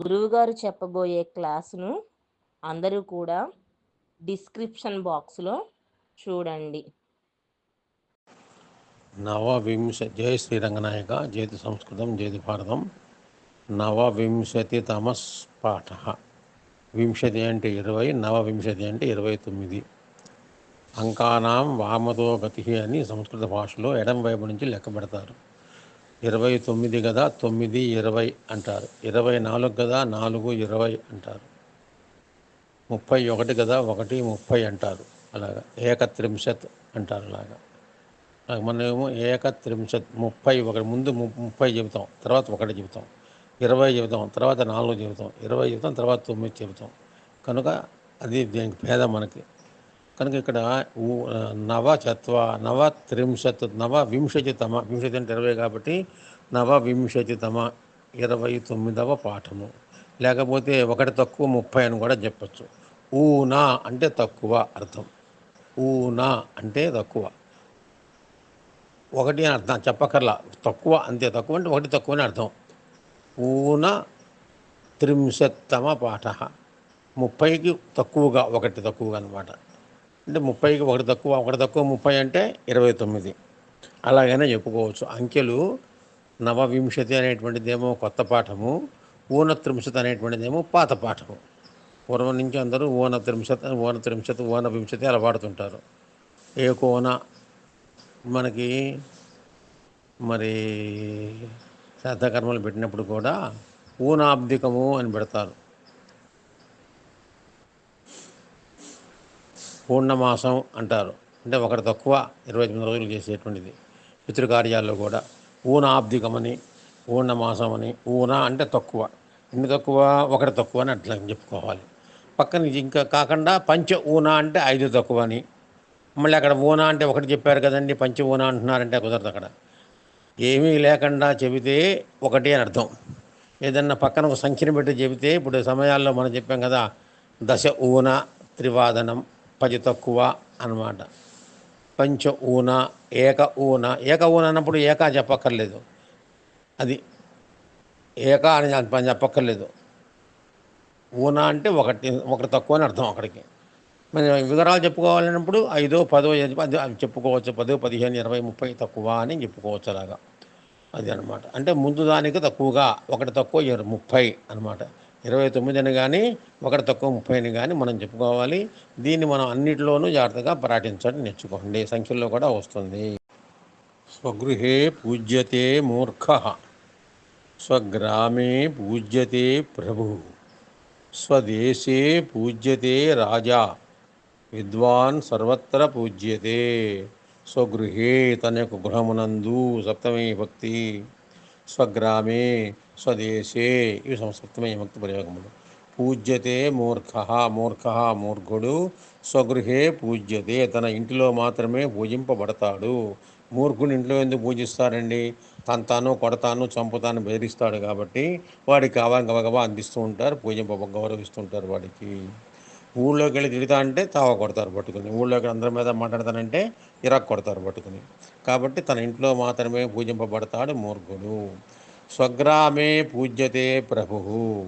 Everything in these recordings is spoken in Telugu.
గురువుగారు చెప్పబోయే క్లాసును అందరూ కూడా డిస్క్రిప్షన్ బాక్స్లో చూడండి. నవవింశ జయ శ్రీరంగనాయక జయతి సంస్కృతం జయతి భారతం. నవవింశతితమస్ పాఠ. వింశతి అంటే ఇరవై నవవింశతి అంటే ఇరవై తొమ్మిది. అంకానాం వామతో గతి అని సంస్కృత భాషలో ఎడం వైపు నుంచి లెక్క పెడతారు. ఇరవై తొమ్మిది కదా తొమ్మిది ఇరవై అంటారు. ఇరవై నాలుగు కదా నాలుగు ఇరవై అంటారు. ముప్పై ఒకటి కదా ఒకటి ముప్పై అంటారు. అలాగా. ఏకత్రింశత్ అంటారు అలాగా. నాకు మనమేమో ఏకత్రింశత్ ముప్పై ఒకటి ముందు ము- ముప్పై చెబుతాం తర్వాత ఒకటి చెబుతాం. ఇరవై చెబుతాం తర్వాత నాలుగు చెబుతాం. ఇరవై చెబుతాం తర్వాత తొమ్మిది చెబుతాం. కనుక అది దీనికి భేదం మనకి. కనుక ఇక్కడ ఊ- నవ చత్వ నవ త్రింశత్ నవ వింశతితమ వింశతి అంటే ఇరవై కాబట్టి నవ వింశతితమ ఇరవై తొమ్మిదవ పాఠము. లేకపోతే ఒకటి తక్కువ ముప్పై అని కూడా చెప్పచ్చు. ఊనా అంటే తక్కువ అర్థం. ఊనా అంటే తక్కువ. ఒకటి అని అర్థం చెప్పకర్లా తక్కువ అంతే తక్కువ అంటే ఒకటి తక్కువ అని అర్థం. ఊన త్రింశత్తమ పాఠ. ముప్పైకి తక్కువగా ఒకటి తక్కువగా అనమాట అంటే ముప్పైకి ఒకటి తక్కువ ఒకటి తక్కువ ముప్పై అంటే ఇరవై తొమ్మిది. అలాగైనా చెప్పుకోవచ్చు. అంకెలు నవవింశతి అనేటువంటిదేమో కొత్త పాఠము ఊన త్రింశత్ అనేటువంటిదేమో పాత పాఠము. పూర్వం నుంచి అందరూ ఓన త్రింశత్ ఓన వింశతి అలా వాడుతుంటారు. ఏ కోన మనకి మరి శ్రద్ధకర్మలు పెట్టినప్పుడు కూడా ఊనాబ్దికము అని పెడతారు. పూర్ణమాసం అంటారు. అంటే ఒకటి తక్కువ ఇరవై తొమ్మిది రోజులు చేసేటువంటిది. పితృకార్యాల్లో కూడా ఊనాబ్దికమని ఊర్ణమాసం అని ఊన అంటే తక్కువ. ఎన్ని తక్కువ? ఒకటి తక్కువ అని అట్లా చెప్పుకోవాలి. పక్కన ఇంకా కాకుండా పంచ ఊన అంటే ఐదు తక్కువ అని మళ్ళీ అక్కడ ఊన అంటే ఒకటి చెప్పారు కదండి పంచ ఊన అంటున్నారంటే కుదరదు అక్కడ. ఏమీ లేకుండా చెబితే ఒకటి అని అర్థం. ఏదన్నా పక్కన ఒక సంఖ్యను పెట్టి చెబితే ఇప్పుడు సమయాల్లో మనం చెప్పాం కదా దశ ఊన త్రివాదనం పది తక్కువ అన్నమాట. పంచ ఊన ఏక ఊన. ఏక ఊన అన్నప్పుడు ఏకా చెప్పక్కర్లేదు. అది ఏక అని చెప్పక్కర్లేదు. ఊన అంటే ఒకటి ఒకటి తక్కువ అని అర్థం అక్కడికి. మరి వివరాలు చెప్పుకోవాలన్నప్పుడు ఐదో పదో చెప్పుకోవచ్చు. పదో పదిహేను ఇరవై ముప్పై తక్కువ అని చెప్పుకోవచ్చు అలాగా. అది అనమాట అంటే ముందు దానికి తక్కువగా ఒకటి తక్కువ ముప్పై అనమాట ఇరవై తొమ్మిది అని కానీ ఒకటి తక్కువ ముప్పై అని కానీ మనం చెప్పుకోవాలి. దీన్ని మనం అన్నిటిలోనూ జాగ్రత్తగా పాటించడం నేర్చుకోండి. సంఖ్యలో కూడా వస్తుంది. స్వగృహే పూజ్యతే మూర్ఖ. స్వగ్రామే పూజ్యతే ప్రభు. స్వదేశే పూజ్యతే రాజా. విద్వాన్ సర్వత్ర పూజ్యతే. స్వగృహే తన యొక్క గృహమునందు సప్తమే భక్తి. స్వగ్రామే స్వదేశే. ఇవి సప్తమే భక్తి ప్రయోగములు. పూజ్యతే మూర్ఖ మూర్ఖ మూర్ఖుడు స్వగృహే పూజ్యతే. తన ఇంటిలో మాత్రమే పూజింపబడతాడు. మూర్ఖుని ఇంట్లో ఎందుకు పూజిస్తారండి తను తాను కొడతాను చంపుతాను బెదిరిస్తాడు కాబట్టి వాడికి కావాలి గబగబా అందిస్తూ ఉంటారు పూజింప గౌరవిస్తుంటారు వాడికి. ఊళ్ళోకి వెళ్ళి తిడతా అంటే తావ కొడతారు పట్టుకుని. ఊళ్ళోకి అందరి మీద మాట్లాడతానంటే ఇరాక్ కొడతారు పట్టుకుని. కాబట్టి తన ఇంట్లో మాత్రమే పూజింపబడతాడు మూర్ఖుడు. స్వగ్రామే పూజ్యతే ప్రభు.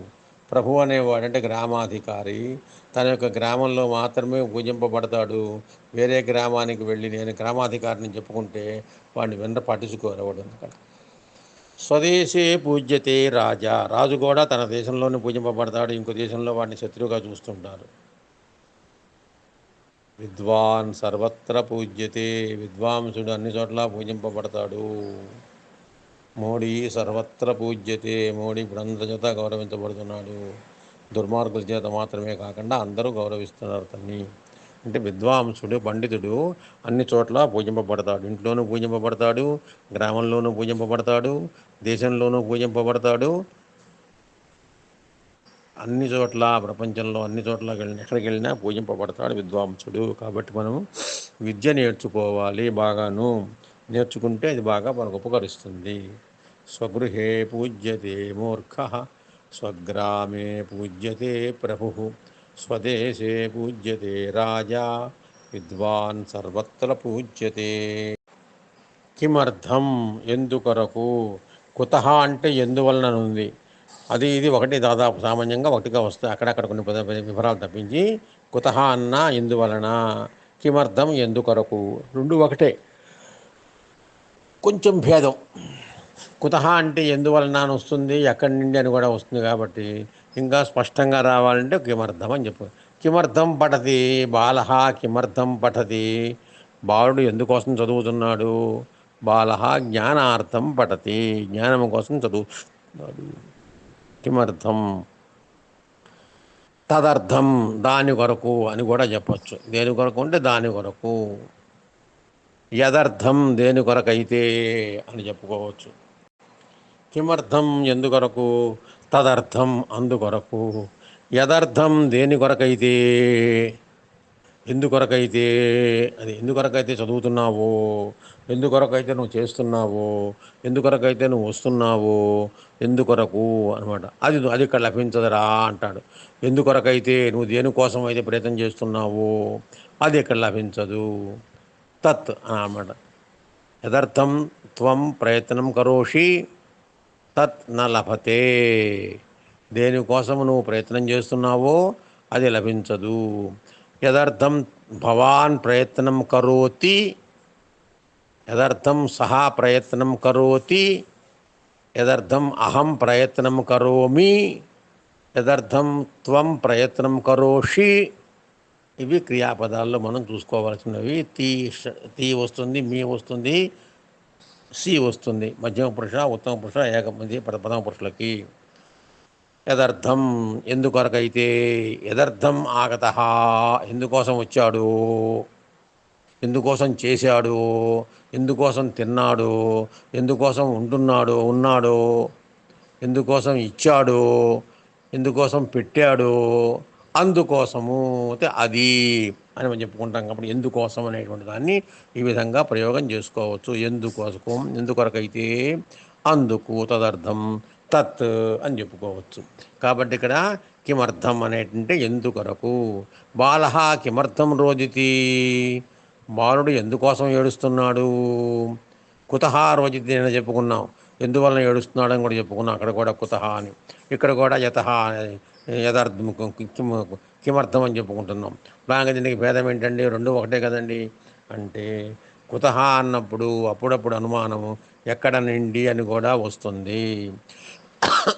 ప్రభు అనేవాడు అంటే గ్రామాధికారి. తన యొక్క గ్రామంలో మాత్రమే పూజింపబడతాడు. వేరే గ్రామానికి వెళ్ళి నేను గ్రామాధికారిని చెప్పుకుంటే వాడిని వెంట పట్టించుకోరు వాడు స్వదేశే పూజ్యతే రాజా. రాజు కూడా తన దేశంలోనే పూజింపబడతాడు. ఇంకో దేశంలో వాడిని శత్రువుగా చూస్తుంటారు. విద్వాన్ సర్వత్ర పూజ్యతే. విద్వాంసుడు అన్ని చోట్ల పూజింపబడతాడు. మోడీ సర్వత్ర పూజ్యతే. మోడీ ఇప్పుడు చేత గౌరవించబడుతున్నాడు. దుర్మార్గుల చేత మాత్రమే కాకుండా అందరూ గౌరవిస్తున్నారు తన్ని. అంటే విద్వాంసుడు పండితుడు అన్ని చోట్ల పూజింపబడతాడు. ఇంట్లోనూ పూజింపబడతాడు గ్రామంలోనూ పూజింపబడతాడు దేశంలోనూ పూజింపబడతాడు. అన్ని చోట్ల ప్రపంచంలో అన్ని చోట్ల వెళ్ళిన ఎక్కడికి వెళ్ళినా పూజింపబడతాడు విద్వాంసుడు. కాబట్టి మనం విద్య నేర్చుకోవాలి బాగాను. నేర్చుకుంటే అది బాగా మనకు ఉపకరిస్తుంది. స్వగృహే పూజ్యతే మూర్ఖ స్వగ్రామే పూజ్యతే ప్రభు స్వదేశే పూజ్యతే రాజా విద్వాన్ సర్వత్ర పూజ్యతే. కిమర్థం ఎందుకొరకు? కుత అంటే ఎందువలన ఉంది అది ఇది ఒకటి దాదాపు సామాన్యంగా ఒకటిగా వస్తాయి. అక్కడక్కడ కొన్ని వివరాలు తప్పించి కుత అన్న ఎందువలన? కిమర్థం ఎందుకొరకు? రెండు ఒకటే. కొంచెం భేదం. కుతహ అంటే ఎందువలన అని వస్తుంది ఎక్కడి నుండి అని కూడా వస్తుంది కాబట్టి ఇంకా స్పష్టంగా రావాలంటే కిమర్థం అని చెప్పు. కిమర్థం పఠతి బాలహ కిమర్థం పఠతి. బాలుడు ఎందుకోసం చదువుతున్నాడు? బాలహ జ్ఞానార్థం పఠతి. జ్ఞానం కోసం చదువుతున్నాడు కిమర్థం. తదర్థం దాని కొరకు అని కూడా చెప్పచ్చు. దేని కొరకు అంటే దాని కొరకు. యదర్థం దేని కొరకైతే అని చెప్పుకోవచ్చు. కిమర్థం ఎందుకొరకు తదర్థం అందుకొరకు యదర్థం దేని కొరకైతే ఎందుకొరకైతే అది ఎందుకొరకైతే చదువుతున్నావో ఎందుకొరకైతే నువ్వు చేస్తున్నావో ఎందుకొరకైతే నువ్వు వస్తున్నావో ఎందుకొరకు అనమాట అది అది ఇక్కడ లభించదురా అంటాడు. ఎందుకొరకైతే నువ్వు దేనికోసం అయితే ప్రయత్నం చేస్తున్నావో అది ఇక్కడ లభించదు. తత్ అన్నమాట యదర్థం త్వం ప్రయత్నం కరోషి తత్ న లభతే. దేనికోసం నువ్వు ప్రయత్నం చేస్తున్నావో అది లభించదు. యదర్థం భవాన్ ప్రయత్నం కరోతి యదర్థం సహా ప్రయత్నం కరోతి యదర్థం అహం ప్రయత్నం కరోమి యదర్థం త్వం ప్రయత్నం కరోషి ఇవి క్రియాపదాల్లో మనం చూసుకోవాల్సినవి. తీ తీ వస్తుంది మీ వస్తుంది సి వస్తుంది. మధ్యమ పురుష ఉత్తమ పురుష ఏకమంది ప్రథమ పురుషులకి. యదర్థం ఎందుకొరకైతే? యదర్థం ఆగత. ఎందుకోసం వచ్చాడు? ఎందుకోసం చేశాడు? ఎందుకోసం తిన్నాడు? ఎందుకోసం ఉంటున్నాడు? ఉన్నాడు? ఎందుకోసం ఇచ్చాడు? ఎందుకోసం పెట్టాడు? అందుకోసము. అయితే అది అని మనం చెప్పుకుంటాం కాబట్టి ఎందుకోసం అనేటువంటి దాన్ని ఈ విధంగా ప్రయోగం చేసుకోవచ్చు. ఎందుకోసం? ఎందుకొరకైతే? అందుకు తదర్థం తత్ అని చెప్పుకోవచ్చు. కాబట్టి ఇక్కడ కిమర్థం అనేటంటే ఎందుకొరకు? బాల కిమర్థం రోజుతి. బాలుడు ఎందుకోసం ఏడుస్తున్నాడు? కుతహ రోజితి అని చెప్పుకున్నాం. ఎందువలన ఏడుస్తున్నాడని కూడా చెప్పుకున్నాం. అక్కడ కూడా కుతహ అని. ఇక్కడ కూడా యత యథార్థం కిమర్థం అని చెప్పుకుంటున్నాం. బాగా దీనికి భేదం ఏంటండి? రెండు ఒకటే కదండి. అంటే కుతహ అన్నప్పుడు అప్పుడప్పుడు అనుమానము ఎక్కడ నుండి అని కూడా వస్తుంది.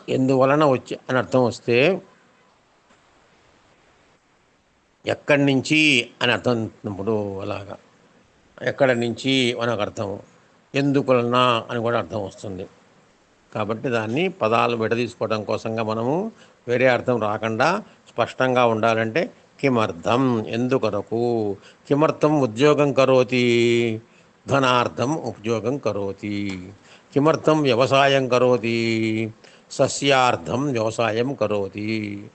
ఎందువలన వచ్చి అని అర్థం వస్తే ఎక్కడి నుంచి అని అర్థం అవుతున్నప్పుడు అలాగా. ఎక్కడి నుంచి మనకు అర్థం ఎందుకులనా అని కూడా అర్థం వస్తుంది. కాబట్టి దాన్ని పదాలు విడదీసుకోవడం కోసంగా మనము వేరే అర్థం రాకుండా స్పష్టంగా ఉండాలంటే కిమర్థం ఎందుకొరకు? కిమర్థం ఉద్యోగం కరోతి ధనార్థం ఉపయోగం కరోతి. కిమర్థం వ్యవసాయం కరోతి సస్యార్థం వ్యవసాయం కరోతి.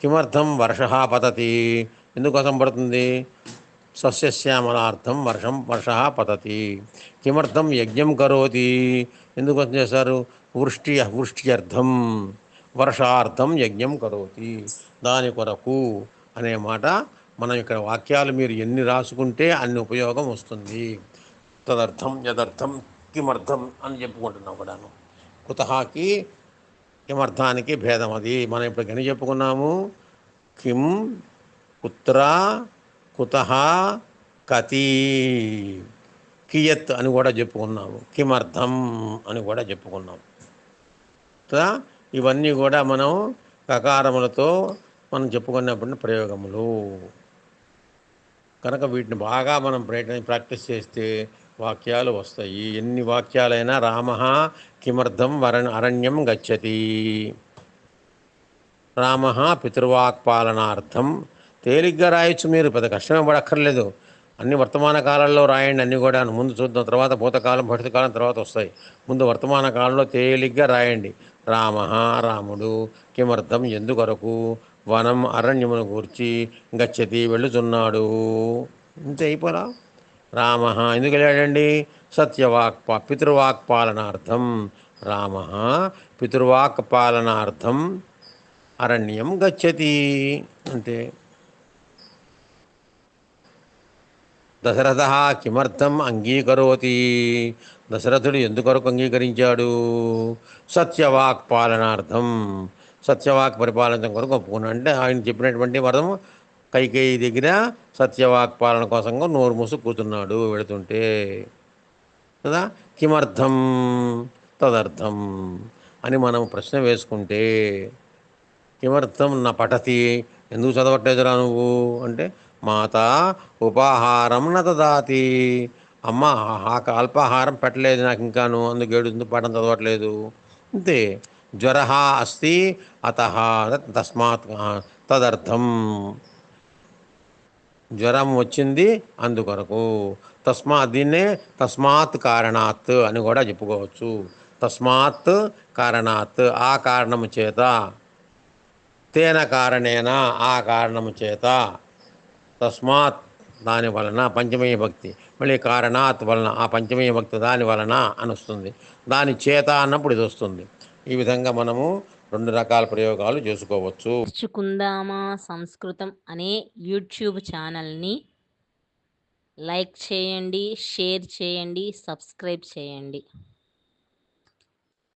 కిమర్థం వర్ష పతతి. ఎందుకోసం పడుతుంది? సస్యశ్యామలార్థం వర్షం వర్ష పతతి. కిమర్థం యజ్ఞం కరోతి. ఎందుకోసం చేశారు? వృష్టి వృష్ట్యర్థం వర్షార్థం యజ్ఞం కరోతి. దాని కొరకు అనే మాట మనం ఇక్కడ వాక్యాలు మీరు ఎన్ని రాసుకుంటే అన్ని ఉపయోగం వస్తుంది. తదర్థం యదర్థం కిమర్థం అని చెప్పుకుంటున్నాం కూడాను. కుతహాకి కిమర్థానికి భేదం అది. మనం ఇప్పుడు గని చెప్పుకున్నాము? కిం కుత్ర కుత కతి. కియత్ అని కూడా చెప్పుకున్నాము. కిమర్థం అని కూడా చెప్పుకున్నాం కదా? ఇవన్నీ కూడా మనం కకారములతో మనం చెప్పుకున్నప్పుడు ప్రయోగములు. కనుక వీటిని బాగా మనం ప్రయత్న ప్రాక్టీస్ చేస్తే వాక్యాలు వస్తాయి. ఎన్ని వాక్యాలైనా రామ కిమర్థం వరణ్ అరణ్యం గచ్చతి. రామ పితృవాక్పాలనార్థం తేలిగ్గా రాయొచ్చు మీరు పెద్ద కష్టమే పడక్కర్లేదు. అన్ని వర్తమాన కాలంలో రాయండి అన్నీ కూడా ముందు చూద్దాం తర్వాత భూతకాలం భవిష్యత్కాలం తర్వాత వస్తాయి. ముందు వర్తమాన కాలంలో తేలిగ్గా రాయండి. రామ రాముడు కిమర్థం ఎందుకొరకు? వనం అరణ్యమును గూర్చి గచ్చతి వెళ్ళుచున్నాడు. ఇంతే అయిపోరా? రామ ఎందుకు వెళ్ళాడండి? సత్యవాక్ పితృవాక్పాలనార్థం. రామ పితృవాక్పాలనార్థం. అరణ్యం గచ్చతి. అంతే. దశరథ కిమర్థం అంగీకరోతి. దశరథుడు ఎందుకొరకు అంగీకరించాడు? సత్యవాక్ పాలనార్థం సత్యవాక్ పరిపాలన కొరకు ఒప్పుకున్నాడు. అంటే ఆయన చెప్పినటువంటి వరం కైకేయి దగ్గర సత్యవాక్ పాలన కోసంగా నోరు మూసు కూతున్నాడు వెళుతుంటే. కదా? కిమర్థం తదర్థం అని మనం ప్రశ్న వేసుకుంటే కిమర్థం నా పఠతి ఎందుకు చదవట్లేదురా నువ్వు? అంటే మాత ఉపాహారం నదాతి అమ్మ అల్పాహారం పెట్టలేదు నాకు ఇంకాను అందుకు ఏడుంది పాఠం చదవట్లేదు? అంతే. జ్వర అస్తి అత తస్మాత్ తదర్థం. జ్వరం వచ్చింది అందుకొరకు. తస్మాత్ దీన్నే తస్మాత్ కారణాత్ అని కూడా చెప్పుకోవచ్చు. తస్మాత్ కారణాత్ ఆ కారణము చేత. తేన కారణేన ఆ కారణము చేత. తస్మాత్ దాని వలన పంచమయ భక్తి. మళ్ళీ కారణాత్ వలన ఆ పంచమయ భక్తి దాని వలన అని వస్తుంది దాని చేత అన్నప్పుడు ఇది వస్తుంది. ఈ విధంగా మనము రెండు రకాల ప్రయోగాలు చేసుకోవచ్చు. నేర్చుకుందామా సంస్కృతం అనే యూట్యూబ్ ఛానల్ని లైక్ చేయండి షేర్ చేయండి సబ్స్క్రైబ్ చేయండి.